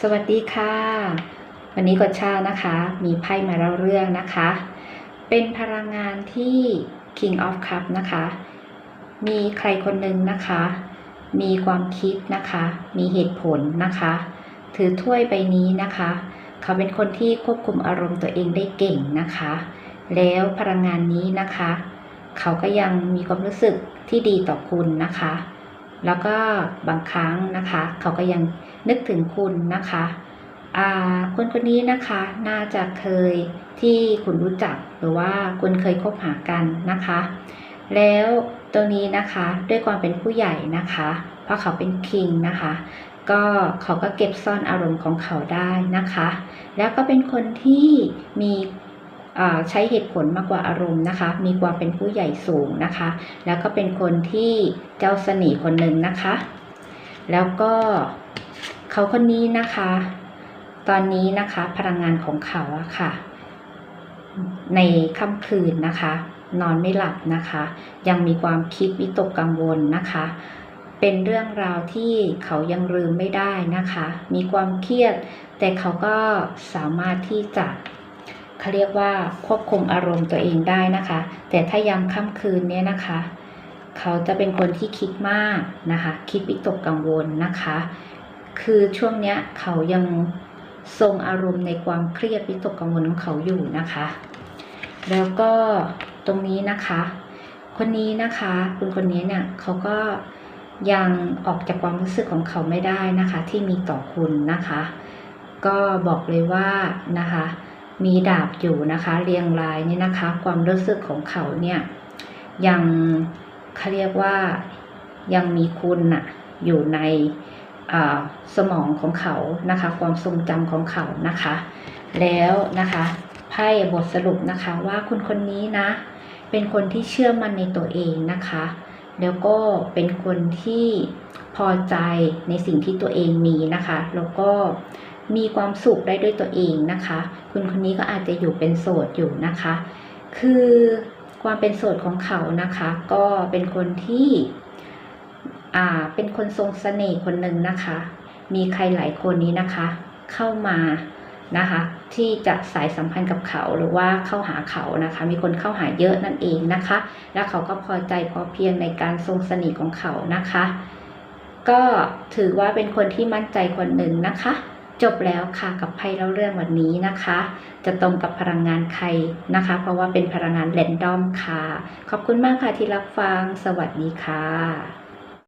สวัสดีค่ะ วันนี้กดชานะคะ มีไพ่มาเล่าเรื่องนะคะ เป็นพลังงานที่ King of Cup นะคะ มีใครคนหนึ่งนะคะ มีความคิดนะคะ มีเหตุผลนะคะ ถือถ้วยใบนี้นะคะ เขาเป็นคนที่ควบคุมอารมณ์ตัวเองได้เก่งนะคะ แล้วพลังงานนี้นะคะ เขาก็ยังมีความรู้สึกที่ดีต่อคุณนะคะ แล้วก็บางครั้งนะคะ เขาก็ยังนึกถึงคุณนะคะอาคนคนนี้นะคะน่าจะเคยที่คุณรู้จักหรือว่าคุณเคยคบหากันนะคะ แล้วตรงนี้นะคะด้วยความเป็นผู้ใหญ่นะคะ เพราะเขาเป็นคิงนะคะก็เขาก็เก็บซ่อนอารมณ์ของเขาได้นะคะ แล้วก็เป็นคนที่มี ใช้เหตุผลมากกว่าอารมณ์นะคะ มีความเป็นผู้ใหญ่สูงนะคะ แล้วก็เป็นคนที่เจ้าเสน่ห์คนหนึ่งนะคะ แล้วก็เขาคนนี้นะคะ ตอนนี้นะคะพลังงานของเขาอะค่ะ ในค่ำคืนนะคะ นอนไม่หลับนะคะ ยังมีความคิดวิตกกังวลนะคะเป็นเรื่องราวที่เขายังลืมไม่ได้นะคะ มีความเครียด แต่เขาก็สามารถที่จะ เขาเรียกว่าควบคุมอารมณ์ตัวเองได้นะคะ แต่ถ้ายามค่ำคืนเนี้ยนะคะ เขาจะเป็นคนที่คิดมากนะคะ คิดวิตกกังวลนะคะ คือช่วงเนี้ยเขายังทรงอารมณ์ในความเครียดวิตกกังวลของเขาอยู่นะคะ แล้วก็ตรงนี้นะคะ คนนี้นะคะคุณคนนี้เนี่ยเขาก็ยังออกจากความรู้สึกของเขาไม่ได้นะคะ ที่มีต่อคุณนะคะ ก็บอกเลยว่านะคะ มีดาบอยู่นะคะ เรียงรายนี่นะคะ ความรู้สึกของเขาเนี่ยยังเขาเรียกว่ายังมีคุณน่ะอยู่ในสมองของเขานะคะ ความทรงจำของเขานะคะ แล้วนะคะไพ่บทสรุปนะคะว่าคุณคนนี้นะ เป็นคนที่เชื่อมั่นในตัวเองนะคะ แล้วก็เป็นคนที่พอใจในสิ่งที่ตัวเองมีนะคะ แล้วก็ มีความสุขได้ด้วยตัวเองนะคะ คุณคนนี้ก็อาจจะอยู่เป็นโสดอยู่นะคะ คือความเป็นโสดของเขานะคะ ก็เป็นคนที่อ่าเป็นคนทรงเสน่ห์คนหนึ่งนะคะ มีใครหลายคนนี้นะคะ เข้ามานะคะ ที่จะสายสัมพันธ์กับเขาหรือว่าเข้าหาเขานะคะ มีคนเข้าหาเยอะนั่นเองนะคะ แล้วเขาก็พอใจพอเพียงในการทรงเสน่ห์ของเขานะคะ ก็ถือว่าเป็นคนที่มั่นใจคนหนึ่งนะคะ จบแล้วค่ะกับไพ่เล่าเรื่องวันนี้นะคะ จะตรงกับพลังงานใครนะคะ เพราะว่าเป็นพลังงานแรนดอมค่ะ ขอบคุณมากค่ะที่รับฟัง สวัสดีค่ะ